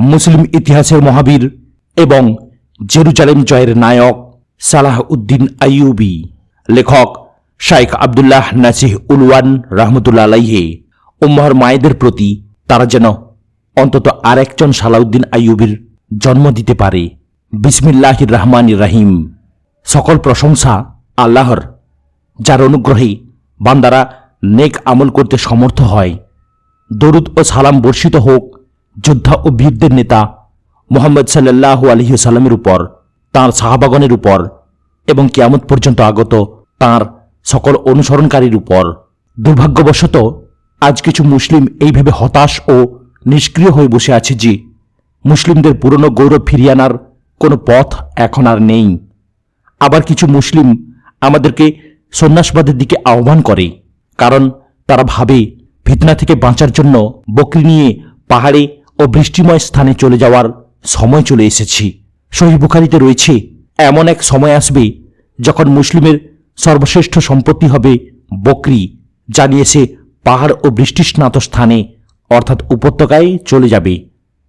মুসলিম ইতিহাসের মহাবীর এবং জেরুজালেম জয়ের নায়ক সালাহ উদ্দিন আইয়ুবি। লেখক শাইখ আবদুল্লাহ নাসিহ উলওয়ান রহমতুল্লা আলাইহে উম্মহর মায়েদের প্রতি তারা যেন অন্তত আরেকজন সালাউদ্দিন আইয়ুবির জন্ম দিতে পারে। বিসমিল্লাহির রহমান রাহিম। সকল প্রশংসা আল্লাহর, যার অনুগ্রহে বান্দারা নেক আমল করতে সমর্থ হয়। দরুদ ও সালাম বর্ষিত হোক যোদ্ধা ও বীরদের নেতা মোহাম্মদ সাল্লাল্লাহু আলহি সাল্লামের উপর, তাঁর সাহাবাগনের উপর এবং কিয়ামত পর্যন্ত আগত তাঁর সকল অনুসরণকারীর উপর। দুর্ভাগ্যবশত, আজ কিছু মুসলিম এইভাবে হতাশ ও নিষ্ক্রিয় হয়ে বসে আছে যে, মুসলিমদের পুরনো গৌরব ফিরিয়ে আনার কোনো পথ এখন আর নেই। আবার কিছু মুসলিম আমাদেরকে সন্ন্যাসবাদের দিকে আহ্বান করে, কারণ তারা ভাবে, ফিতনা থেকে বাঁচার জন্য বকরি নিয়ে পাহাড়ে ও বৃষ্টিময় স্থানে চলে যাওয়ার সময় চলে এসেছি। সহি বুখারিতে রয়েছে এমন এক সময় আসবে যখন মুসলিমের সর্বশ্রেষ্ঠ সম্পত্তি হবে বকরি, যা নিয়ে সে পাহাড় ও বৃষ্টিস্নাত স্থানে, অর্থাৎ উপত্যকায় চলে যাবে,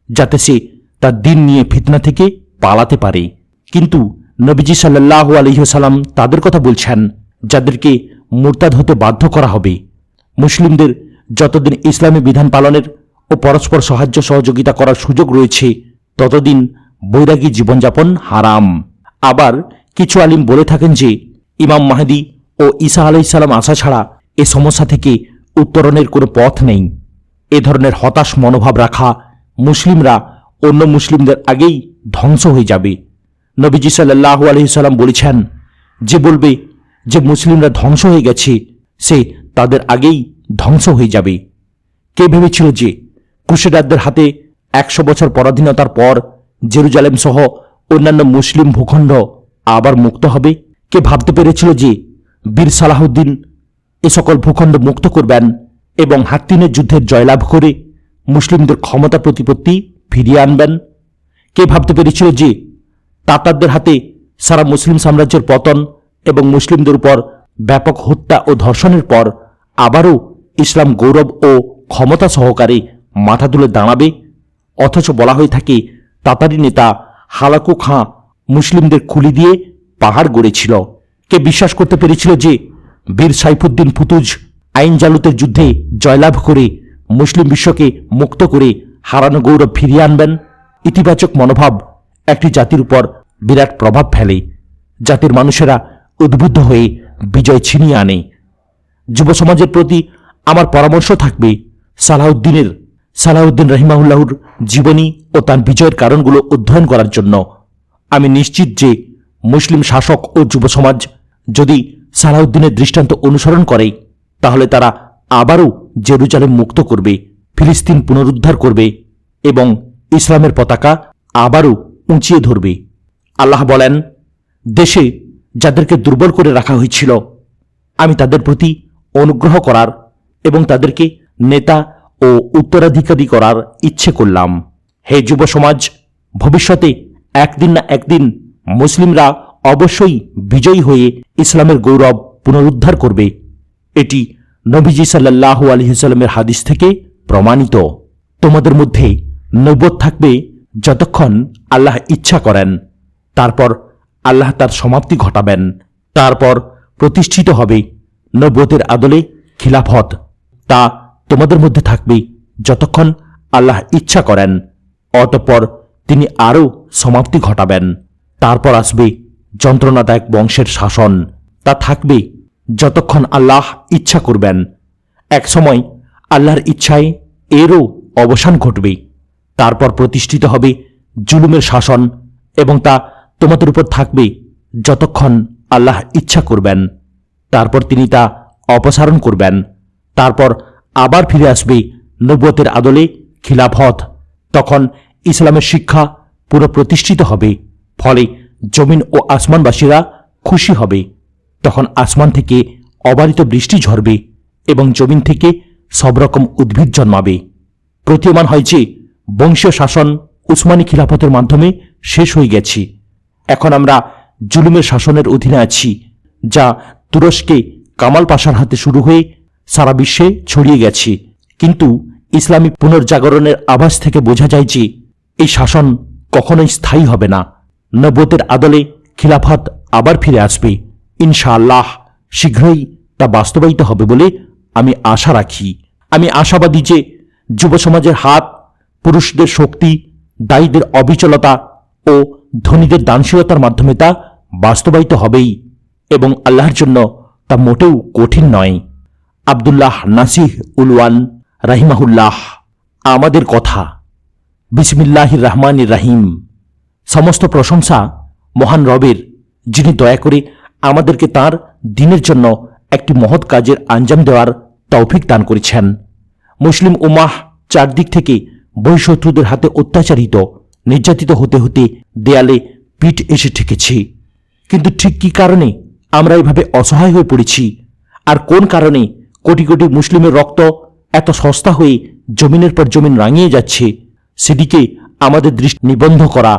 যাতে সে তার দিন নিয়ে ফিতনা থেকে পালাতে পারে। কিন্তু নবীজি সাল্লাহ আলহিহসাল্লাম তাদের কথা বলছেন, যাদেরকে মুরতাদ হতে বাধ্য করা হবে। মুসলিমদের যতদিন ইসলামী বিধান পালনের ও পরস্পর সাহায্য সহযোগিতা করার সুযোগ রয়েছে। ততদিন বৈরাগী জীবনযাপন হারাম। আবার কিছু আলিম বলে থাকেন যে, ইমাম মাহাদি ও ঈসা আলাইসাল্লাম আসা ছাড়া এ সমস্যা থেকে উত্তরণের কোনো পথ নেই। এ ধরনের হতাশ মনোভাব রাখা মুসলিমরা অন্য মুসলিমদের আগেই ধ্বংস হয়ে যাবে। নবীজি সাল্লাহ আলহিসাল্লাম বলেছেন, যে বলবে যে মুসলিমরা ধ্বংস হয়ে গেছে, সে তাদের আগেই ধ্বংস হয়ে যাবে। কে ভেবেছিল যে ক্রুশেডারদের হাতে একশো বছর পরাধীনতার পর জেরুজালেম সহ অন্যান্য মুসলিম ভূখণ্ড আবার মুক্ত হবে? কে ভাবতে পেরেছিল যে বীর সালাহুদ্দিন এ সকল ভূখণ্ড মুক্ত করবেন এবং হাত্তিনের যুদ্ধের জয়লাভ করে মুসলিমদের ক্ষমতা প্রতিপত্তি ফিরিয়ে আনবেন? কে ভাবতে পেরেছিল যে তাতারদের হাতে সারা মুসলিম সাম্রাজ্যের পতন এবং মুসলিমদের উপর ব্যাপক হত্যা ও ধর্ষণের পর আবারও ইসলাম গৌরব ও ক্ষমতা সহকারে মাথা তুলে দাঁড়াবে, অথচ বলা হয়ে থাকে, তাতারি নেতা হালাকু খাঁ মুসলিমদের খুলি দিয়ে পাহাড় গড়েছিল। কে বিশ্বাস করতে পেরেছিল যে বীর সাইফুদ্দিন ফুতুজ আইন জালুতের যুদ্ধে জয়লাভ করে মুসলিম বিশ্বকে মুক্ত করে হারানো গৌরব ফিরিয়ে আনবেন? ইতিবাচক মনোভাব একটি জাতির উপর বিরাট প্রভাব ফেলে। জাতির মানুষেরা উদ্বুদ্ধ হয়ে বিজয় ছিনিয়ে আনে। যুব সমাজের প্রতি আমার পরামর্শ থাকবে সালাউদ্দিনের সালাউদ্দিন রহিমাউল্লাহর জীবনী ও তার বিজয়ের কারণগুলো অধ্যয়ন করার জন্য আমি নিশ্চিত যে মুসলিম শাসক ও যুব সমাজ যদি সালাউদ্দিনের দৃষ্টান্ত অনুসরণ করে, তাহলে তারা আবারও জেরুজালেম মুক্ত করবে, ফিলিস্তিন পুনরুদ্ধার করবে এবং ইসলামের পতাকা আবারও উঁচিয়ে ধরবে। আল্লাহ বলেন, দেশে যাদেরকে দুর্বল করে রাখা হয়েছিল, আমি তাদের প্রতি অনুগ্রহ করার এবং তাদেরকে নেতা ও উত্তরাধিকারী করার ইচ্ছে করলাম। হে যুব সমাজ, ভবিষ্যতে একদিন না একদিন মুসলিমরা অবশ্যই বিজয়ী হয়ে ইসলামের গৌরব পুনরুদ্ধার করবে। এটি নবীজি সাল্লাহ আলহিসাল্লামের হাদিস থেকে প্রমাণিত। তোমাদের মধ্যে নৈবত থাকবে যতক্ষণ আল্লাহ ইচ্ছা করেন। তারপর আল্লাহ তার সমাপ্তি ঘটাবেন। তারপর প্রতিষ্ঠিত হবে নব্বতের আদলে খিলাফত। তা তোমাদের মধ্যে থাকবে যতক্ষণ আল্লাহ ইচ্ছা করেন। অতঃপর তিনি আরও সমাপ্তি ঘটাবেন। তারপর আসবে যন্ত্রণাদায়ক বংশের শাসন। তা থাকবে যতক্ষণ আল্লাহ ইচ্ছা করবেন। এক সময় আল্লাহর ইচ্ছায় এরও অবসান ঘটবে। তারপর প্রতিষ্ঠিত হবে জুলুমের শাসন এবং তা তোমাদের উপর থাকবে যতক্ষণ আল্লাহ ইচ্ছা করবেন। তারপর তিনি তা অপসারণ করবেন। তারপর আবার ফিরে আসবে নব্বতের আদলে খিলাফত। তখন ইসলামের শিক্ষা পুরো প্রতিষ্ঠিত হবে, ফলে জমিন ও আসমানবাসীরা খুশি হবে। তখন আসমান থেকে অবারিত বৃষ্টি ঝরবে এবং জমিন থেকে সব রকম উদ্ভিদ জন্মাবে। প্রতীয়মান হয় যে বংশীয় শাসন উসমানী খিলাফতের মাধ্যমে শেষ হয়ে গেছে। এখন আমরা জুলুমের শাসনের অধীনে আছি, যা তুরস্কে কামাল পাশার হাতে শুরু হয়ে সারা বিশ্বে ছড়িয়ে গেছে। কিন্তু ইসলামী পুনর্জাগরণের আভাস থেকে বোঝা যায় যে, এই শাসন কখনোই স্থায়ী হবে না। নব্বতের আদলে খিলাফত আবার ফিরে আসবে। ইনশাআল্লাহ, শীঘ্রই তা বাস্তবায়িত হবে বলে আমি আশা রাখি। আমি আশাবাদী যে, যুব সমাজের হাত, পুরুষদের শক্তি, দায়ীদের অবিচলতা ও ধনীদের দানশীলতার মাধ্যমে তা বাস্তবায়িত হবেই এবং আল্লাহর জন্য তা মোটেও কঠিন নয়। আবদুল্লাহ নাসিহ উলওয়ান রাহিমাহুল্লাহ। আমাদের কথা, বিসমিল্লাহির রহমান রাহিম। সমস্ত প্রশংসা মহান রবের, যিনি দয়া করে আমাদেরকে তার দিনের জন্য একটি মহৎ কাজের আঞ্জাম দেওয়ার তৌফিক দান করেছেন। মুসলিম উমাহ চারদিক থেকে বহিঃশত্রুদের হাতে অত্যাচারিত, নির্যাতিত হতে হতে দেয়ালে পিঠ এসে ঠেকেছে। কিন্তু ঠিক কী কারণে আমরা এভাবে অসহায় হয়ে পড়েছি? আর কোন কারণে কোটি কোটি মুসলিমের রক্ত এত সস্তা হয়ে জমিনের পর জমিন রাঙিয়ে যাচ্ছে, সেদিকে আমাদের দৃষ্টি নিবন্ধ করা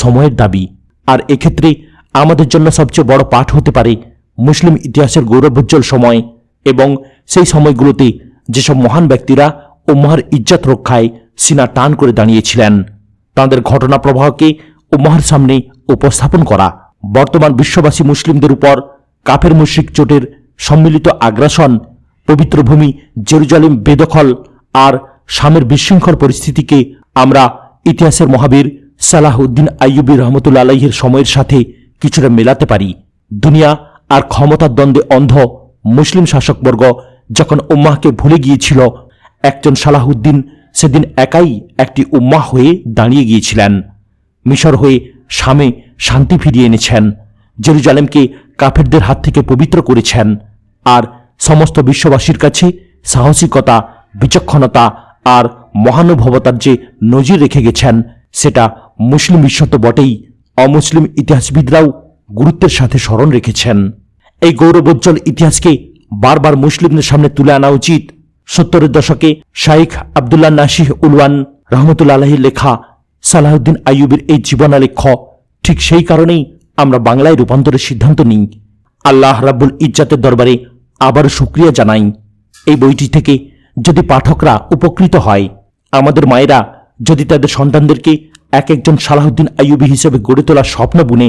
সময়ের দাবি। আর এক্ষেত্রে আমাদের জন্য সবচেয়ে বড় পাঠ হতে পারে মুসলিম ইতিহাসের গৌরবোজ্জ্বল সময় এবং সেই সময়গুলোতে যেসব মহান ব্যক্তিরা উম্মাহর ইজ্জত রক্ষায় সিনা টান করে দাঁড়িয়েছিলেন, তাঁদের ঘটনা প্রবাহকে উম্মাহর সামনে উপস্থাপন করা। বর্তমান বিশ্ববাসী মুসলিমদের উপর কাফের মুশ্রিক চোটের সম্মিলিত আগ্রাসন পবিত্র ভূমি জেরুজালেম বেদখল আর শামের বিশৃঙ্খল পরিস্থিতিকে আমরা ইতিহাসের মহাবীর সালাহউদ্দিন আইয়ুবী রহমতুল্লা আলাইহের সময়ের সাথে কিছুটা মেলাতে পারি। দুনিয়া আর ক্ষমতার দ্বন্দ্বে অন্ধ মুসলিম শাসকবর্গ যখন উম্মাহকে ভুলে গিয়েছিল, একজন সালাহুদ্দিন সেদিন একাই একটি উম্মাহ হয়ে দাঁড়িয়ে গিয়েছিলেন। মিশর হয়ে শামে শান্তি ফিরিয়ে এনেছেন, জেরুজালেমকে কাফেরদের হাত থেকে পবিত্র করেছেন আর সমস্ত বিশ্ববাসীর কাছে সাহসিকতা, বিচক্ষণতা আর মহানুভবতার যে নজির রেখে গেছেন, সেটা মুসলিম বিশ্ব তো বটেই। অমুসলিম ইতিহাসবিদরাও গুরুত্বের সাথে স্মরণ রেখেছেন। এই গৌরবোজ্জ্বল ইতিহাসকে বারবার মুসলিমদের সামনে তুলে আনা উচিত। সত্তরের দশকে শাইখ আবদুল্লাহ নাসিহ উলওয়ান রহমতুল্লা আলহীর লেখা সালাহুদ্দিন আইয়ুবের এই জীবনালেখ্য, ঠিক সেই কারণেই আমরা বাংলায় রূপান্তরের সিদ্ধান্ত নিই। আল্লাহ রাব্বুল ইজ্জাতের দরবারে আবারও শুক্রিয়া জানাই। এই বইটি থেকে যদি পাঠকরা উপকৃত হয়, আমাদের মায়েরা যদি তাদের সন্তানদেরকে এক একজন সালাহুদ্দিন আইয়ুবী হিসেবে গড়ে তোলার স্বপ্ন বুনে,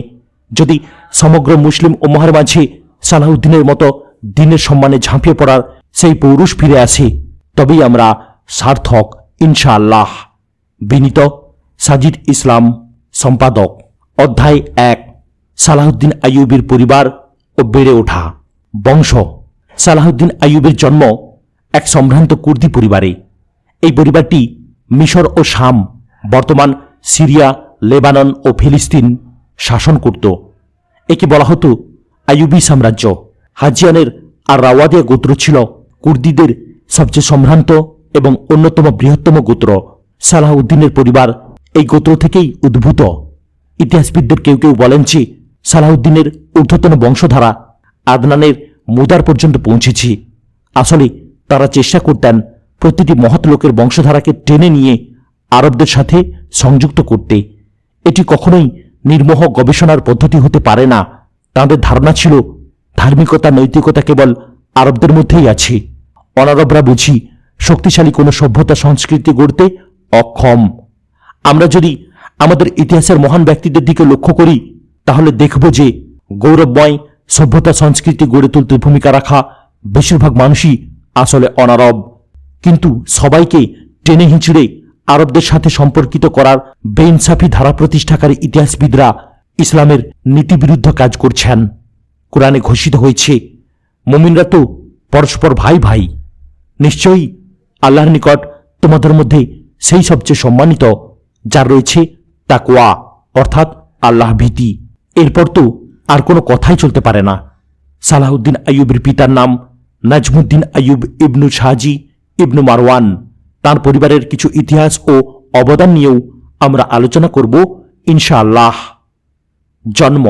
যদি সমগ্র মুসলিম ওমহার মাঝে সালাহুদ্দিনের মতো দিনের সম্মানে ঝাঁপিয়ে পড়ার সেই পৌরুষ ফিরে আসে, তবেই আমরা সার্থক, ইনশাআল্লাহ। বিনীত সাজিদ ইসলাম, সম্পাদক, অধ্যায় এক সালাহুদ্দিন আইয়ুবির পরিবার ও বেড়ে ওঠা। বংশ সালাহুদ্দিন আইয়ুবের জন্ম এক সম্ভ্রান্ত কুর্দি পরিবারে। এই পরিবারটি মিশর ও শাম, বর্তমান সিরিয়া, লেবানন ও ফিলিস্তিন শাসন করত। একে বলা হতো আইয়ুবী সাম্রাজ্য। হাজিয়ানের আর রাওয়াদিয়া গোত্র ছিল কুর্দিদের সবচেয়ে সম্ভ্রান্ত এবং অন্যতম বৃহত্তম গোত্র। সালাহউদ্দিনের পরিবার এই গোত্র থেকেই উদ্ভূত। ইতিহাসবিদদের কেউ কেউ বলেন যে সালাহউদ্দিনের ঊর্ধ্বতন বংশধারা আদনানের মুদার পর্যন্ত পৌঁছেছি। আসলে তারা চেষ্টা করতেন প্রতিটি মহৎ লোকের বংশধারাকে টেনে নিয়ে আরবদের সাথে সংযুক্ত করতে। এটি কখনোই নির্মোহ গবেষণার পদ্ধতি হতে পারে না। তাদের ধারণা ছিল, ধার্মিকতা, নৈতিকতা কেবল আরবদের মধ্যেই আছে। অনারবরা বুঝি শক্তিশালী কোনো সভ্যতা সংস্কৃতি গড়তে অক্ষম। আমরা যদি আমাদের ইতিহাসের মহান ব্যক্তিদের দিকে লক্ষ্য করি, তাহলে দেখব যে গৌরবময় সভ্যতা সংস্কৃতি গড়ে তুলতে ভূমিকা রাখা বেশিরভাগ মানুষই আসলে অনারব। কিন্তু সবাইকে টেনে হিঁচড়ে আরবদের সাথে সম্পর্কিত করার বেইনসাফি ধারা প্রতিষ্ঠাকারী ইতিহাসবিদরা ইসলামের নীতিবিরুদ্ধ কাজ করছেন। কোরআনে ঘোষিত হয়েছে, মুমিনরা তো পরস্পর ভাই ভাই। নিশ্চয়ই আল্লাহর নিকট তোমাদের মধ্যে সেই সবচেয়ে সম্মানিত যার রয়েছে তাকওয়া, অর্থাৎ আল্লাহ ভীতি। এরপর তো আর কোনো কথাই চলতে পারে না। সালাহুদ্দিন আইয়ুবের পিতার নাম নাজমুদ্দিন আইয়ুব ইবনু শাহজি ইবনু মারওয়ান। তার পরিবারের কিছু ইতিহাস ও অবদান নিয়েও আমরা আলোচনা করব ইনশাআল্লাহ। জন্ম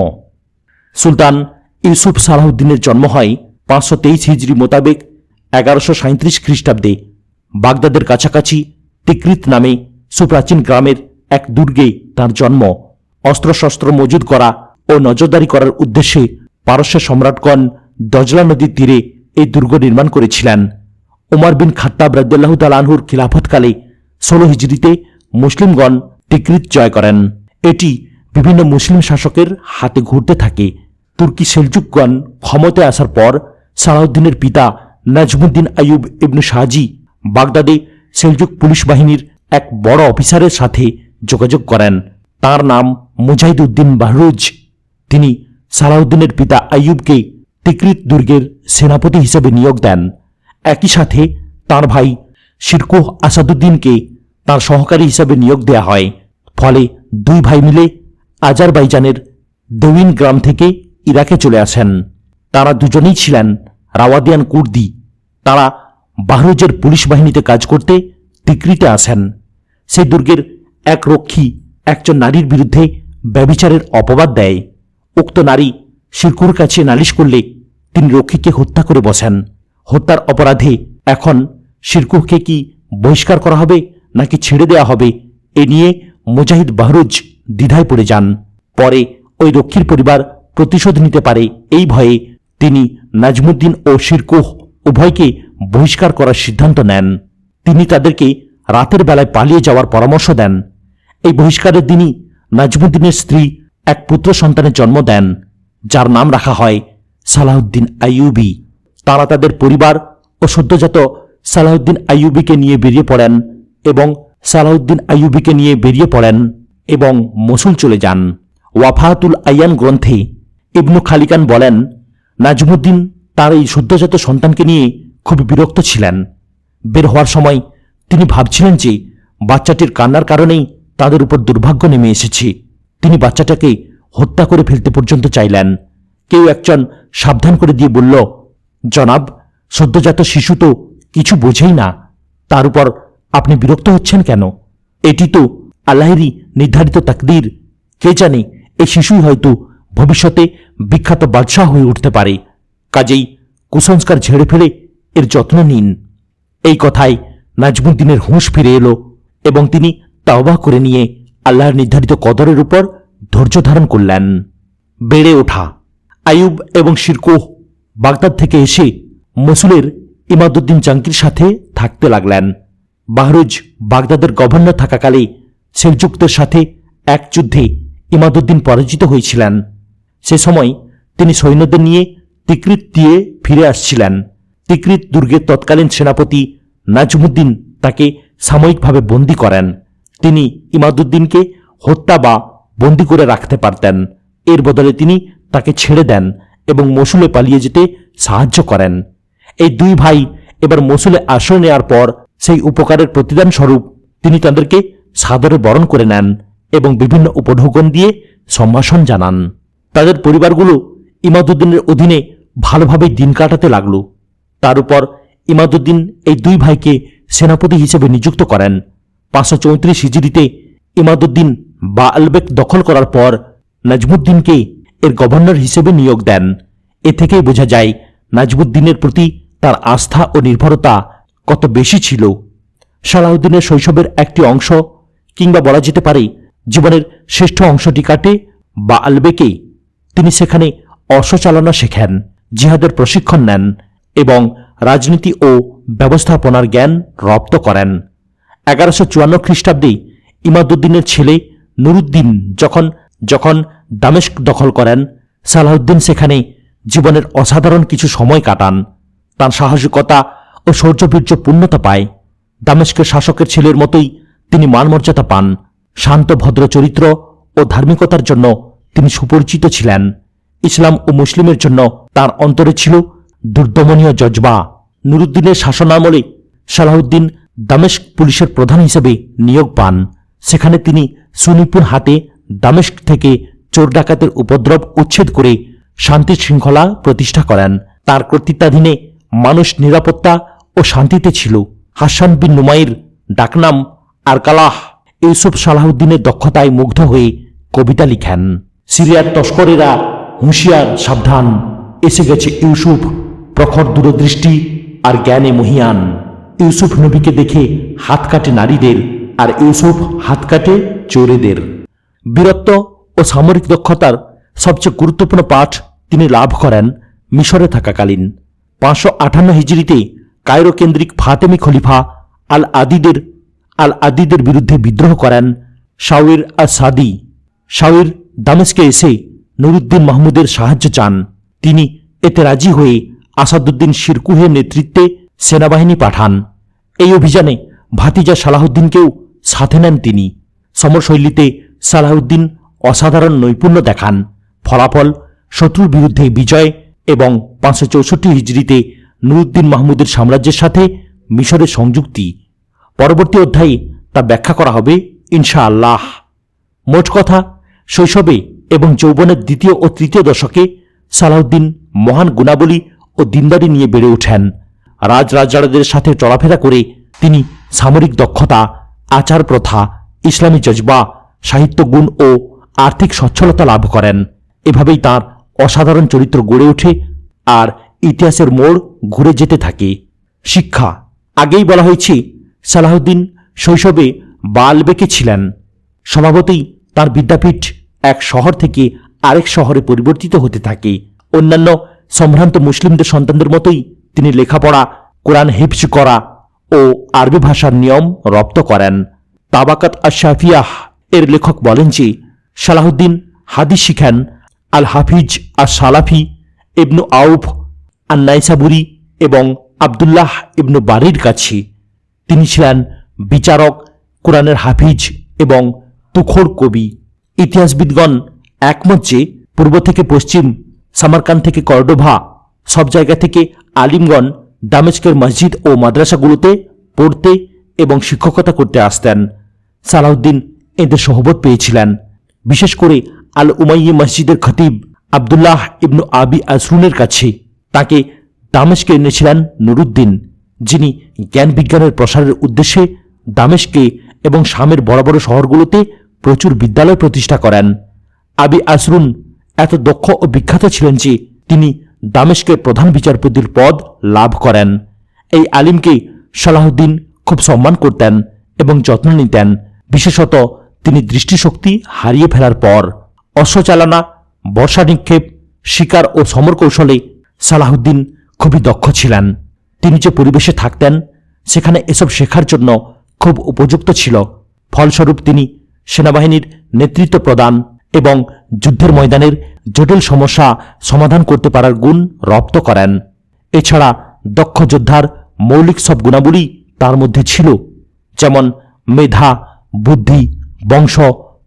সুলতান ইউসুফ সালাহুদ্দিনের জন্ম হয় পাঁচশো তেইশ হিজড়ি মোতাবেক এগারোশো সাঁত্রিশ খ্রিস্টাব্দে। বাগদাদের কাছাকাছি তিকৃত নামে সুপ্রাচীন গ্রামের এক দুর্গে তার জন্ম। অস্ত্রশস্ত্র মজুদ করা ও নজরদারি করার উদ্দেশ্যে পারস্য সম্রাটগণ দজলা নদীর তীরে এই দুর্গ নির্মাণ করেছিলেন। ওমর বিন খাত্তাব রাদ্দাল্লাহ তালানহুর খিলাফতকালে ষোলো হিজড়িতে মুসলিমগণ টিকরিত জয় করেন। এটি বিভিন্ন মুসলিম শাসকের হাতে ঘুরতে থাকে। তুর্কি সেলজুকগণ ক্ষমতায় আসার পর সালাউদ্দিনের পিতা নাজমুদ্দিন আইয়ুব ইবনু শাহজি বাগদাদে সেলজুক পুলিশ বাহিনীর এক বড় অফিসারের সাথে যোগাযোগ করেন। তার নাম মুজাহিদ উদ্দিন বাহরুজ। তিনি সালাউদ্দিনের পিতা আইয়ুবকে তিকরিত দুর্গের সেনাপতি হিসেবে নিয়োগ দেন। একই সাথে তার ভাই শিরকুহ আসাদুদ্দিনকে তার সহকারী হিসেবে নিয়োগ দেয়া হয়। ফলে দুই ভাই মিলে আজারবাইজানের দেউইন গ্রাম থেকে ইরাকে চলে আসেন। তারা দুজনেই ছিলেন রাওয়াদিয়ান কুর্দি। তারা বাহরুজের পুলিশ বাহিনীতে কাজ করতে তিকরিতে আসেন। সেই দুর্গের এক রক্ষী একজন নারীর বিরুদ্ধে ব্যবিচারের অপবাদ দেয়। উক্ত নারী শিরকুর কাছে নালিশ করলে তিনি রক্ষীকে হত্যা করে বসেন। হত্যার অপরাধে এখন শিরকুহকে কি বহিষ্কার করা হবে নাকি ছেড়ে দেওয়া হবে, এ নিয়ে মুজাহিদ বাহরুজ দ্বিধায় পড়ে যান। পরে ওই রক্ষীর পরিবার প্রতিশোধ নিতে পারে এই ভয়ে তিনি নাজমুদ্দিন ও শিরকুহ উভয়কে বহিষ্কার করার সিদ্ধান্ত নেন। তিনি তাদেরকে রাতের বেলায় পালিয়ে যাওয়ার পরামর্শ দেন। এই বহিষ্কারের দিনই নাজমুদ্দিনের স্ত্রী এক পুত্র সন্তানের জন্ম দেন, যার নাম রাখা হয় সালাউদ্দিন আইয়ুবি। তারা তাদের পরিবার ও সদ্যজাত সালাউদ্দিন আইয়ুবিকে নিয়ে বেরিয়ে পড়েন এবং সালাউদ্দিন আইয়ুবিকে নিয়ে বেরিয়ে পড়েন এবং মসুল চলে যান। ওয়াফাতুল আয়ান গ্রন্থে ইবনু খালিকান বলেন, নাজমুদ্দিন তার এই সদ্যজাত সন্তানকে নিয়ে খুব বিরক্ত ছিলেন। বের হওয়ার সময় তিনি ভাবছিলেন যে বাচ্চাটির কান্নার কারণেই তাদের উপর দুর্ভাগ্য নেমে এসেছে। তিনি বাচ্চাটাকে হত্যা করে ফেলতে পর্যন্ত চাইলেন। কেউ একজন সাবধান করে দিয়ে বলল, জনাব, সদ্যজাত শিশু তো কিছু বোঝেই না। তার উপর আপনি বিরক্ত হচ্ছেন কেন? এটি তো আল্লাহেরই নির্ধারিত তাকদির। কে জানে এই শিশুই হয়তো ভবিষ্যতে বিখ্যাত বাদশাহ হয়ে উঠতে পারে। কাজেই কুসংস্কার ঝেড়ে ফেলে এর যত্ন নিন। এই কথায় নাজমুদ্দিনের হুঁশ ফিরে এলো এবং তিনি তাওবা করে নিয়ে আল্লাহর নির্ধারিত কদরের উপর ধৈর্য ধারণ করলেন। বেড়ে ওঠা। আইয়ুব এবং শিরকোহ বাগদাদ থেকে এসে মসুলের ইমাদুদ্দিন জাঙ্কির সাথে থাকতে লাগলেন। বাহরুজ বাগদাদের গভর্নর থাকাকালে সেলজুকদের সাথে এক যুদ্ধে ইমাদুদ্দিন পরাজিত হয়েছিলেন। সে সময় তিনি সৈন্যদের নিয়ে তিকরিত দিয়ে ফিরে আসছিলেন। তিকরিত দুর্গের তৎকালীন সেনাপতি নাজমুদ্দিন তাকে সাময়িকভাবে বন্দী করেন। তিনি ইমাদুদ্দিনকে হত্যা বা বন্দি করে রাখতে পারতেন। এর বদলে তিনি তাকে ছেড়ে দেন এবং মসুলে পালিয়ে যেতে সাহায্য করেন। এই দুই ভাই এবার মসুলে আশ্রয় নেওয়ার পর সেই উপকারের প্রতিদান স্বরূপ তিনি তাদেরকে সাদরে বরণ করে নেন এবং বিভিন্ন উপঢৌকন দিয়ে সম্ভাষণ জানান। তাদের পরিবারগুলো ইমাদুদ্দিনের অধীনে ভালোভাবে দিন কাটাতে লাগল। তার উপর ইমাদুদ্দিন এই দুই ভাইকে সেনাপতি হিসেবে নিযুক্ত করেন। পাঁচশো চৌত্রিশ হিজড়িতে ইমাদুদ্দিন বা আলবেক দখল করার পর নাজমুদ্দিনকে এর গভর্নর হিসেবে নিয়োগ দেন। এ থেকেই বোঝা যায়, নাজমুদ্দিনের প্রতি তার আস্থা ও নির্ভরতা কত বেশি ছিল। সালাউদ্দিনের শৈশবের একটি অংশ কিংবা বলা যেতে পারে জীবনের শ্রেষ্ঠ অংশটি কাটে বা আলবেকে তিনি সেখানে অশ্ব চালনা শেখেন, জিহাদের প্রশিক্ষণ নেন এবং রাজনীতি ও ব্যবস্থাপনার জ্ঞান রপ্ত করেন। এগারোশো চুয়ান্ন খ্রিস্টাব্দে ইমাদুদ্দিনের ছেলে নুরুদ্দিন যখন যখন দামেস্ক দখল করেন, সালাহউদ্দিন সেখানে জীবনের অসাধারণ কিছু সময় কাটান। তার সাহসিকতা ও শৌর্যবীর্য পূর্ণতা পায়। দামেস্কের শাসকের ছেলের মতোই তিনি মানমর্যাদা পান। শান্ত, ভদ্র চরিত্র ও ধার্মিকতার জন্য তিনি সুপরিচিত ছিলেন। ইসলাম ও মুসলিমের জন্য তার অন্তরে ছিল দুর্দমনীয় জজবা। নুরুদ্দিনের শাসনামলে সালাহউদ্দিন দামেস্ক পুলিশের প্রধান হিসেবে নিয়োগ পান। সেখানে তিনি সুনিপুর হাতে দামেস্ক থেকে চোর ডাকাতের উপদ্রব উচ্ছেদ করে শান্তি শৃঙ্খলা প্রতিষ্ঠা করেন। তার কর্তৃত্বাধীনে মানুষ নিরাপত্তা ও শান্তিতে ছিল। হাসান বিন নুমাইর ডাকনাম আরকালাহ ইউসুফ সালাহউদ্দিনের দক্ষতায় মুগ্ধ হয়ে কবিতা লিখেন। সিরিয়ার তস্করেরা হুঁশিয়ার, সাবধান, এসে গেছে ইউসুফ, প্রখর দূরদৃষ্টি আর জ্ঞানে মহিয়ান। ইউসুফ নবীকে দেখে হাত কাটে নারীদের আর ইউসুফ হাত কাটে চোরেদের। বীরত্ব ও সামরিক দক্ষতার সবচেয়ে গুরুত্বপূর্ণ পাঠ তিনি লাভ করেন মিশরে থাকাকালীন। পাঁচশো আঠান্ন হিজড়িতে কায়রো কেন্দ্রিক ফাতেমি খলিফা আল আদিদের আল আদিদের বিরুদ্ধে বিদ্রোহ করেন শাওয়ের আসাদি শাওয়ের দামেস্কে এসে নুরুদ্দিন মাহমুদের সাহায্য চান। তিনি এতে রাজি হয়ে আসাদুদ্দিন শিরকুহের নেতৃত্বে সেনাবাহিনী পাঠান। এই অভিযানে ভাতিজা সালাহুদ্দিনকেও সাথে নেন তিনি। সমরশৈলীতে সালাহুদ্দিন অসাধারণ নৈপুণ্য দেখান। ফলাফল, শত্রুর বিরুদ্ধে বিজয় এবং পাঁচশো চৌষট্টি হিজড়িতে নুরুদ্দিন মাহমুদের সাম্রাজ্যের সাথে মিশরের সংযুক্তি। পরবর্তী অধ্যায়ে তা ব্যাখ্যা করা হবে, ইনশাআল্লাহ। মোট কথা, শৈশবে এবং যৌবনের দ্বিতীয় ও তৃতীয় দশকে সালাউদ্দিন মহান গুণাবলী ও দিনদারি নিয়ে বেড়ে ওঠেন। রাজরাজাদের সাথে চলাফেরা করে তিনি সামরিক দক্ষতা, আচার প্রথা, ইসলামী জজবা সাহিত্য গুণ ও আর্থিক সচ্ছলতা লাভ করেন। এভাবেই তার অসাধারণ চরিত্র গড়ে ওঠে আর ইতিহাসের মোড় ঘুরে যেতে থাকে। শিক্ষা। আগেই বলা হয়েছে সালাহুদ্দিন শৈশবে বালবেকে ছিলেন স্বভাবতই তার বিদ্যাপীঠ এক শহর থেকে আরেক শহরে পরিবর্তিত হতে থাকে। অন্যান্য সম্ভ্রান্ত মুসলিমদের সন্তানদের মতোই তিনি লেখাপড়া, কোরআন হিফজ করা ও আরবি ভাষার নিয়ম রপ্ত করেন। তাবাকাত আশাফিয়াহ এর লেখক বলেন যে সালাহুদ্দিন হাদিস শিখেন আল হাফিজ আর সালাফি ইবনু আউফ আর নাইসাবুরি এবং আবদুল্লাহ ইবনু বারির কাছে। তিনি ছিলেন বিচারক, কোরআনের হাফিজ এবং তুখোর কবি। ইতিহাসবিদগণ একমত যে, পূর্ব থেকে পশ্চিম সামারকান থেকে কর্ডোভা সব জায়গা থেকে আলিমগণ দামেস্কের মসজিদ ও মাদ্রাসাগুলোতে পড়তে এবং শিক্ষকতা করতে আসতেন। সালাউদ্দিন এদের সহবত পেয়েছিলেন। বিশেষ করে আল উমাইয়ী মসজিদের খতিব আবদুল্লাহ ইবনু আবি আসরুনের কাছে তাকে দামেশকে এনেছিলেন নুরুদ্দিন, যিনি জ্ঞান বিজ্ঞানের প্রসারের উদ্দেশ্যে দামেশকে এবং শামের বড় বড় শহরগুলোতে প্রচুর বিদ্যালয় প্রতিষ্ঠা করেন। আবি আসরুন এত দক্ষ ও বিখ্যাত ছিলেন যে তিনি দামেশকের প্রধান বিচারপতির পদ লাভ করেন। এই আলিমকে সালাহুদ্দিন খুব সম্মান করতেন এবং যত্ন নিতেন। বিশেষত তিনি দৃষ্টিশক্তি হারিয়ে ফেলার পর অশ্বচালনা বর্ষা নিক্ষেপ, শিকার ও সমর কৌশলে সালাহুদ্দিন খুবই দক্ষ ছিলেন। তিনি যে পরিবেশে থাকতেন, সেখানে এসব শেখার জন্য খুব উপযুক্ত ছিল। ফলস্বরূপ তিনি সেনাবাহিনীর নেতৃত্ব প্রদান এবং যুদ্ধের ময়দানের জটিল সমস্যা সমাধান করতে পারার গুণ রপ্ত করেন। এছাড়া দক্ষ যোদ্ধার মৌলিক সব গুণাবলী তার মধ্যে ছিল, যেমন মেধা, বুদ্ধি, বংশ,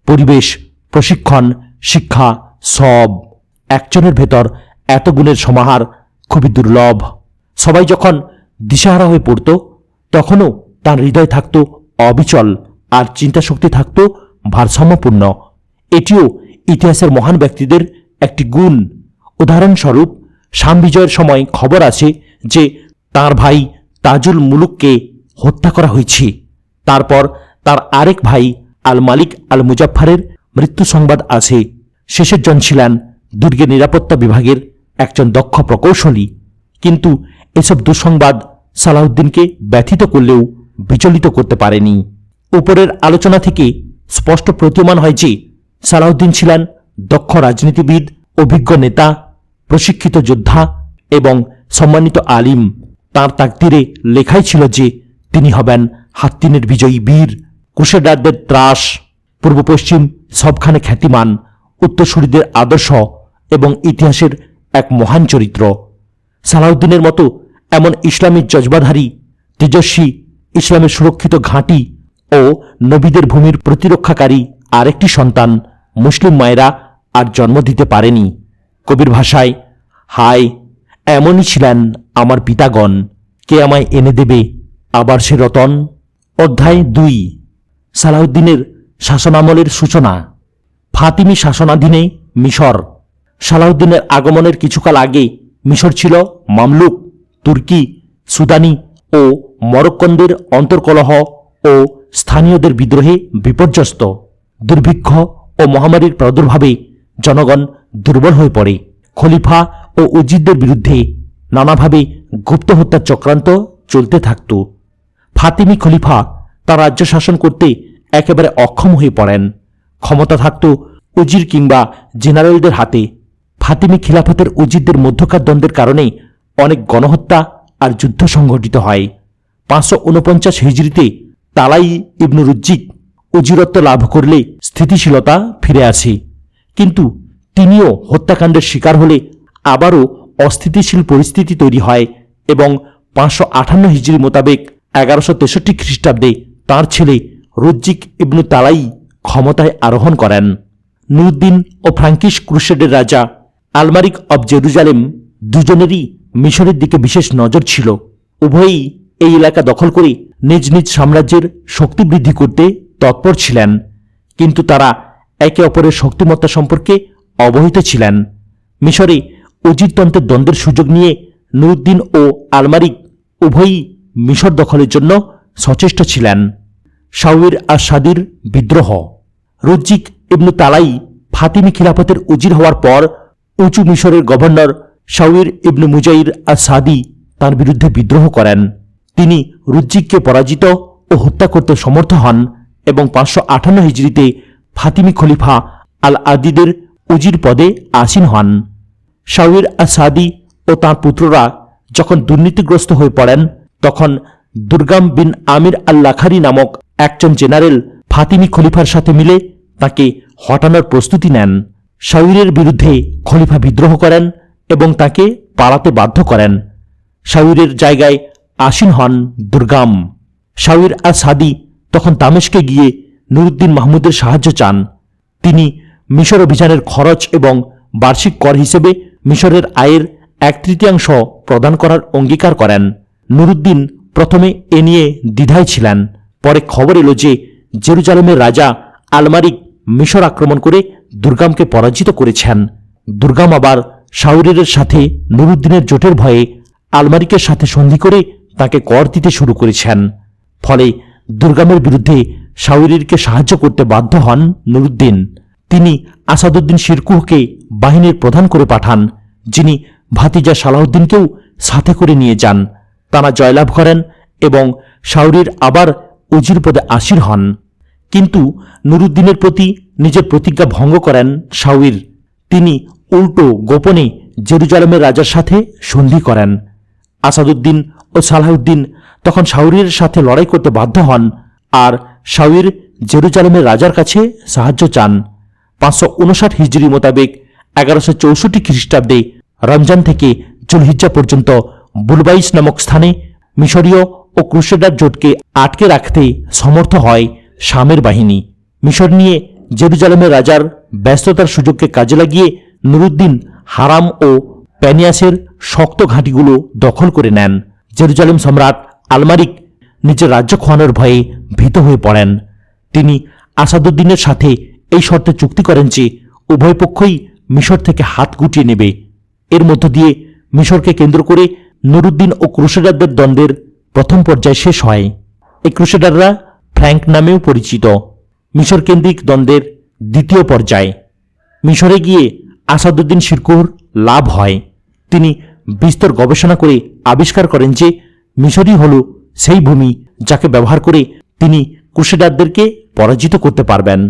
পরিবেশ, প্রশিক্ষণ, শিক্ষা, সব। একজনের ভেতর এত গুণের সমাহার খুবই দুর্লভ। সবাই যখন দিশাহারা হয়ে পড়ত, তখনও তার হৃদয় থাকত অবিচল আর চিন্তাশক্তি থাকত ভারসাম্যপূর্ণ। এটিও ইতিহাসের মহান ব্যক্তিদের একটি গুণ। উদাহরণস্বরূপ বিজয়ের সময় খবর আছে যে তার ভাই তাজুল মুলুককে হত্যা করা হয়েছে। তারপর তার আরেক ভাই আল মালিক আল মুজাফফারের মৃত্যু সংবাদ আছে। শেষের জন ছিলেন দুর্গের নিরাপত্তা বিভাগের একজন দক্ষ প্রকৌশলী। কিন্তু এসব দুঃসংবাদ সালাউদ্দিনকে ব্যথিত করলেও বিচলিত করতে পারেনি। উপরের আলোচনা থেকে স্পষ্ট প্রতীয়মান হয় যে সালাউদ্দিন ছিলেন দক্ষ রাজনীতিবিদ, অভিজ্ঞ নেতা, প্রশিক্ষিত যোদ্ধা এবং সম্মানিত আলিম। তার তাকদিরে লেখাই ছিল যে তিনি হবেন হাত্তিনের বিজয়ী বীর ক্রুশেডারদের ত্রাস, পূর্ব পশ্চিম সবখানে খ্যাতিমান উত্তরসূরিদের আদর্শ এবং ইতিহাসের এক মহান চরিত্র। সালাউদ্দিনের মতো এমন ইসলামী জজবাধারী, তেজস্বী, ইসলামের সুরক্ষিত ঘাঁটি ও নবীদের ভূমির প্রতিরক্ষাকারী আরেকটি সন্তান মুসলিম মায়েরা আর জন্ম দিতে পারেনি। কবির ভাষায় হায় এমনই ছিলেন আমার পিতাগণ। কে আমায় এনে দেবে? আবার সে রতন। অধ্যায় দুই, সালাউদ্দিনের শাসনামলের সূচনা। ফাতিমি শাসনাধীনে মিশর। সালাউদ্দিনের আগমনের কিছুকাল আগে মিশর ছিল মামলুক, তুর্কি, সুদানি ও মরক্কনদের অন্তর্কলহ ও স্থানীয়দের বিদ্রোহে বিপর্যস্ত। দুর্ভিক্ষ ও মহামারীর প্রাদুর্ভাবে জনগণ দুর্বল হয়ে পড়ে। খলিফা ও উজিদদের বিরুদ্ধে নানাভাবে গুপ্ত হত্যার চক্রান্ত চলতে থাকত। ফাতিমি খলিফা তার রাজ্য শাসন করতে একেবারে অক্ষম হয়ে পড়েন। ক্ষমতা থাকত উজির কিংবা জেনারেলদের হাতে। ফাতিমি খিলাফতের উজিরদের মধ্যকার দ্বন্দ্বের কারণে অনেক গণহত্যা আর যুদ্ধ সংঘটিত হয়। পাঁচশো উনপঞ্চাশ হিজড়িতে তালাই ইবনুরুজ্জিক অজিরত্ব লাভ করলে স্থিতিশীলতা ফিরে আসে। কিন্তু তিনিও হত্যাকাণ্ডের শিকার হলে আবারও অস্থিতিশীল পরিস্থিতি তৈরি হয় এবং পাঁচশো আটান্ন হিজড়ি মোতাবেক এগারোশো তেষট্টি খ্রিস্টাব্দে তাঁর ছেলে রজ্জিক ইবনু তালাই ক্ষমতায় আরোহণ করেন। নুরুদ্দিন ও ফ্রাঙ্কিশ ক্রুশেডের রাজা আলমারিক অব জেরুজালেম দুজনেরই মিশরের দিকে বিশেষ নজর ছিল। উভয়ই এই এলাকা দখল করে নিজ নিজ সাম্রাজ্যের শক্তি বৃদ্ধি করতে তৎপর ছিলেন, কিন্তু তারা একে অপরের শক্তিমত্তা সম্পর্কে অবহিত ছিলেন। মিশরে অজিততন্ত্রের দ্বন্দ্বের সুযোগ নিয়ে নুরুদ্দিন ও আলমারিক উভয়ই মিশর দখলের জন্য সচেষ্ট ছিলেন। শাউর আর সাদির বিদ্রোহ। রজ্জিক ইবনু তালাই ফাতিমি খিলাফতের উজির হওয়ার পর উঁচু মিশরের গভর্নর শাউর ইবনু মুজাইর আর সাদি তার বিরুদ্ধে বিদ্রোহ করেন। তিনি রুজ্জিককে পরাজিত ও হত্যা করতে সমর্থ হন। এবং পাঁচশো আটান্ন হিজড়িতে ফাতিমি খলিফা আল আদিদের উজির পদে আসীন হন। শাউর আর সাদি ও তাঁর পুত্ররা যখন দুর্নীতিগ্রস্ত হয়ে পড়েন, তখন দুর্গাম বিন আমির আল লাখারি নামক একজন জেনারেল ফাতিমি খলিফার সাথে মিলে তাকে হটানোর প্রস্তুতি নেন। শাউরের বিরুদ্ধে খলিফা বিদ্রোহ করেন এবং তাকে পালাতে বাধ্য করেন। শাউরের জায়গায় আসীন হন দুর্গাম। শাউর আর সাদি তখন দামেশকে গিয়ে নুরুদ্দিন মাহমুদের সাহায্য চান। তিনি মিশর অভিযানের খরচ এবং বার্ষিক কর হিসেবে মিশরের আয়ের এক তৃতীয়াংশ প্রদান করার অঙ্গীকার করেন। নুরুদ্দিন প্রথমে এ নিয়ে দ্বিধায় ছিলেন। পরে খবর এলো যে জেরুজালেমের রাজা আলমারিক মিশর আক্রমণ করে দুর্গামকে পরাজিত করেছেন। দুর্গাম আবার শাউরের সাথে নুরুদ্দিনের জোটের ভয়ে আলমারিকের সাথে সন্ধি করে তাকে কর দিতে শুরু করেছেন। ফলে দুর্গামের বিরুদ্ধে শাউরিরকে সাহায্য করতে বাধ্য হন নুরুদ্দিন। তিনি আসাদুদ্দিন শিরকুহকে বাহিনীর প্রধান করে পাঠান, যিনি ভাতিজা সালাউদ্দিনকেও সাথে করে নিয়ে যান। তারা জয়লাভ করেন এবং শাউরির আবার উজির পদে আসীর হন। কিন্তু নুরুদ্দিনের প্রতি নিজের প্রতিজ্ঞা ভঙ্গ করেন শাউর তিনি উল্টো গোপনে জেরুজালেমের রাজার সাথে সন্ধি করেন। আসাদুদ্দিন ও সালাহউদ্দিন তখন শাউরির সাথে লড়াই করতে বাধ্য হন আর শাউর জেরুজালেমের রাজার কাছে সাহায্য চান। পাঁচশো উনষাট হিজড়ি মোতাবেক এগারোশো চৌষট্টি খ্রিস্টাব্দে রমজান থেকে জুলহিজ্জা পর্যন্ত বুলবাইস নামক স্থানে মিশরীয় ও ক্রুশেডার জোটকে আটকে রাখতে সমর্থ হয় শামের বাহিনী। মিশর নিয়ে জেরুজালেমের রাজার ব্যস্ততার সুযোগকে কাজে লাগিয়ে নুরুদ্দিন হারাম ও প্যানিয়াসের শক্ত ঘাঁটিগুলো দখল করে নেন। জেরুজালেম সম্রাট আলমারিক নিজের রাজ্য খোয়ানোর ভয়ে ভীত হয়ে পড়েন। তিনি আসাদুদ্দিনের সাথে এই শর্তে চুক্তি করেন যে উভয় পক্ষই মিশর থেকে হাত গুটিয়ে নেবে। এর মধ্য দিয়ে মিশরকে কেন্দ্র করে নুরুদ্দিন ও ক্রুশেডারদের দ্বন্দ্বের প্রথম পর্যায় শেষ হয়। এই ক্রুশেডাররা ফ্র্যাঙ্ক নামেও পরিচিত। মিশর কেন্দ্রিক দ্বন্দ্বের দ্বিতীয় পর্যায়। মিশরে গিয়ে আসাদুদ্দিন শিরকুর লাভ হয়। তিনি বিস্তর গবেষণা করে আবিষ্কার করেন যে মিশরই হল সেই ভূমি যাকে ব্যবহার করে তিনি ক্রুশেডারদেরকে পরাজিত করতে পারবেন।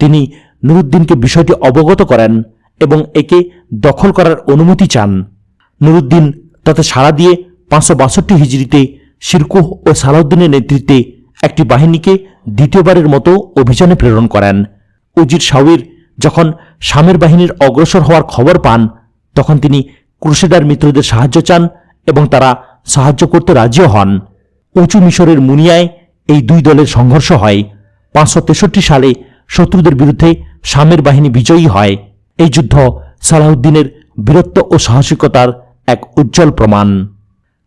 তিনি নুরুদ্দিনকে বিষয়টি অবগত করেন এবং একে দখল করার অনুমতি চান। নুরুদ্দিন তাতে সাড়া দিয়ে পাঁচশো বাষট্টি হিজড়িতে শিরকুহ ও সালাউদ্দিনের নেতৃত্বে একটি বাহিনীকে দ্বিতীয়বারের মতো অভিযানে প্রেরণ করেন। উজির শাউর যখন শামের বাহিনীর অগ্রসর হওয়ার খবর পান, তখন তিনি ক্রুশেডার মিত্রদের সাহায্য চান এবং তারা সাহায্য করতে রাজিও হন। উঁচু মিশরের মুনিয়ায় এই দুই দলের সংঘর্ষ হয়। পাঁচশো তেষট্টি সালে শত্রুদের বিরুদ্ধে শামের বাহিনী বিজয়ী হয়। এই যুদ্ধ সালাউদ্দিনের বীরত্ব ও সাহসিকতার এক উজ্জ্বল প্রমাণ।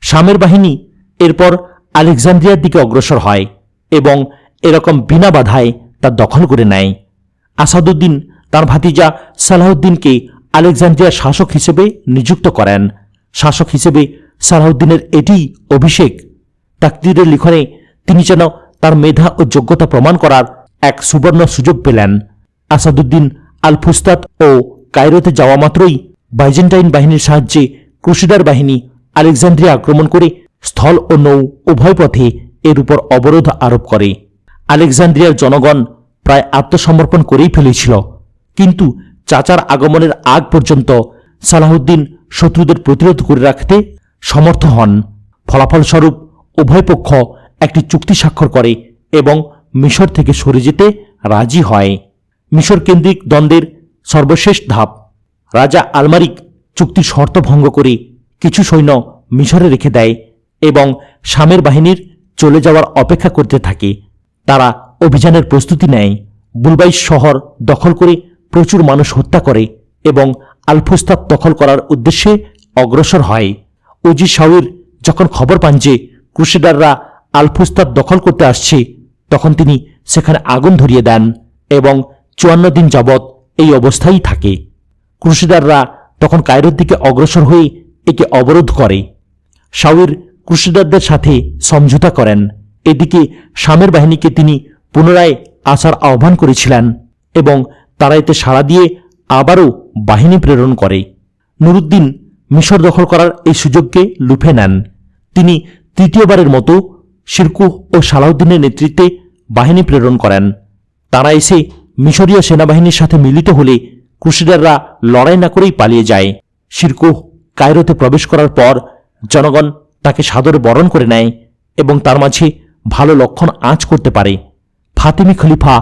শামের বাহিনী এরপর আলেকজান্দ্রিয়ার দিকে অগ্রসর হয় এবং এরকম বিনা বাধায় তা দখল করে নেয়। আসাদুদ্দিন তার ভাতিজা সালাহউদ্দিনকে আলেকজান্দ্রিয়ার শাসক হিসেবে নিযুক্ত করেন। শাসক হিসেবে সালাহউদ্দিনের এটি অভিষেক তাকদিরের লিখনে তিনি যেন তার মেধা ও যোগ্যতা প্রমাণ করার এক সুবর্ণ সুযোগ পেলেন। আসাদুদ্দিন আল ফুস্তাত ও কায়রোতে যাওয়া মাত্রই বাইজেন্টাইন বাহিনীর সাহায্যে ক্রুশিডার বাহিনী আলেকজান্দ্রিয়া আক্রমণ করে স্থল ও নৌ উভয় পথে এর উপর অবরোধ আরোপ করে। আলেকজান্দ্রিয়ার জনগণ প্রায় আত্মসমর্পণ করেই ফেলেছিল। কিন্তু চাচার আগমনের আগ পর্যন্ত সালাহুদ্দিন শত্রুদের প্রতিরোধ করে রাখতে সমর্থ হন। ফলাফলস্বরূপ উভয় পক্ষ একটি চুক্তি স্বাক্ষর করে এবং মিশর থেকে সরে যেতে রাজি হয়। মিশর কেন্দ্রিক দ্বন্দ্বের সর্বশেষ ধাপ। রাজা আলমারিক চুক্তির শর্ত ভঙ্গ করে কিছু সৈন্য মিশরে রেখে দেয় এবং শামের বাহিনীর চলে যাওয়ার অপেক্ষা করতে থাকে। তারা অভিযানের প্রস্তুতি নেয়। বুলবাইস শহর দখল করে প্রচুর মানুষ হত্যা করে এবং আলফুস্তাদ দখল করার উদ্দেশ্যে অগ্রসর হয়। উজি শাওয়ের যখন খবর পান যে ক্রুশেডাররা আলফুস্তাদ দখল করতে আসছে, তখন তিনি সেখানে আগুন ধরিয়ে দেন এবং চুয়ান্ন দিন যাবৎ এই অবস্থায় থাকে। ক্রুশেডাররা তখন কায়রোর দিকে অগ্রসর হয়ে একে অবরোধ করে। শাওয়ের ক্রুশেডারদের সাথে সমঝোতা করেন। এদিকে শামের বাহিনীকে তিনি পুনরায় আসার আহ্বান করেছিলেন এবং তারা এতে সাড়া দিয়ে আবারও বাহিনী প্রেরণ করে। নুরুদ্দিন মিশর দখল করার এই সুযোগকে লুফে নেন। তিনি তৃতীয়বারের মতো শিরকুহ ও সালাউদ্দিনের নেতৃত্বে বাহিনী প্রেরণ করেন। তারা এসে মিশরীয় সেনাবাহিনীর সাথে মিলিত হলে ক্রুসেডাররা লড়াই না করেই পালিয়ে যায়। শিরকুহ কায়রোতে প্রবেশ করার পর জনগণ তাকে সাদরে বরণ করে নেয় এবং তার মাঝে ভালো লক্ষণ আঁচ করতে পারে। ফাতিমি খলিফা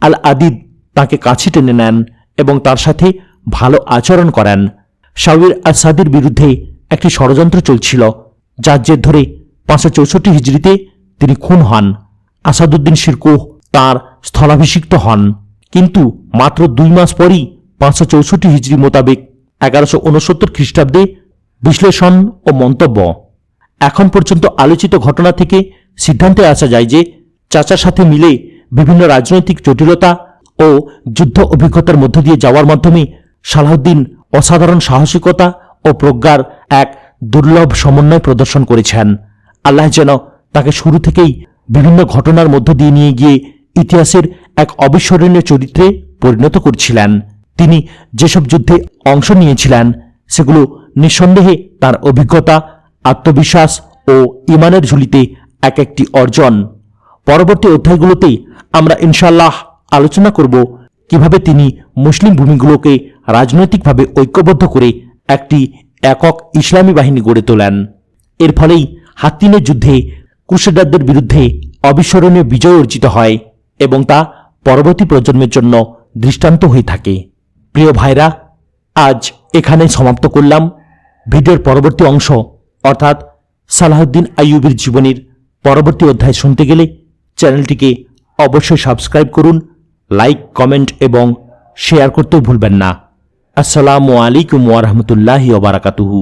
আল আদিদ তাকে কাছে টেনে নেন এবং তার সাথে ভালো আচরণ করেন। শাওয়ের আসাদের বিরুদ্ধে একটি ষড়যন্ত্র চলছিল যার জের ধরে পাঁচশো চৌষট্টি হিজড়িতে তিনি খুন হন। আসাদুদ্দিন শিরকুহ তাঁর স্থলাভিষিক্ত হন। কিন্তু মাত্র দুই মাস পরই পাঁচশো চৌষট্টি হিজড়ি মোতাবেক এগারোশো উনসত্তর খ্রিস্টাব্দে বিশ্লেষণ ও মন্তব্য। এখন পর্যন্ত আলোচিত ঘটনা থেকে সিদ্ধান্তে আসা যায় যে চাচার সাথে মিলে বিভিন্ন রাজনৈতিক জটিলতা ও যুদ্ধ অভিজ্ঞতার মধ্য দিয়ে যাওয়ার মাধ্যমে সালাহউদ্দিন অসাধারণ সাহসিকতা ও প্রজ্ঞার এক দুর্লভ সমন্বয় প্রদর্শন করেছেন। আল্লাহ যেন তাকে শুরু থেকেই বিভিন্ন ঘটনার মধ্য দিয়ে নিয়ে গিয়ে ইতিহাসের এক অবিস্মরণীয় চরিত্রে পরিণত করছিলেন। তিনি যেসব যুদ্ধে অংশ নিয়েছিলেন, সেগুলো নিঃসন্দেহে তার অভিজ্ঞতা, আত্মবিশ্বাস ও ইমানের ঝুলিতে এক একটি অর্জন। পরবর্তী অধ্যায়গুলোতে আমরা ইনশাল্লাহ আলোচনা করব কীভাবে তিনি মুসলিম ভূমিগুলোকে রাজনৈতিকভাবে ঐক্যবদ্ধ করে একটি একক ইসলামী বাহিনী গড়ে তোলেন। এর ফলেই হাত্তিনের যুদ্ধে ক্রুসেডারদের বিরুদ্ধে অবিস্মরণীয় বিজয় অর্জিত হয় এবং তা পরবর্তী প্রজন্মের জন্য দৃষ্টান্ত হয়ে থাকে। প্রিয় ভাইরা, আজ এখানে সমাপ্ত করলাম। ভিডিওর পরবর্তী অংশ, অর্থাৎ সালাহউদ্দিন আইয়ুবের জীবনীর পরবর্তী অধ্যায় শুনতে গেলে চ্যানেলটিকে অবশ্যই সাবস্ক্রাইব করুন, লাইক, কমেন্ট এবং শেয়ার করতেও ভুলবেন না। আসসালামু আলাইকুম ওয়ারহমতুল্লাহি ওবারাকাতুহু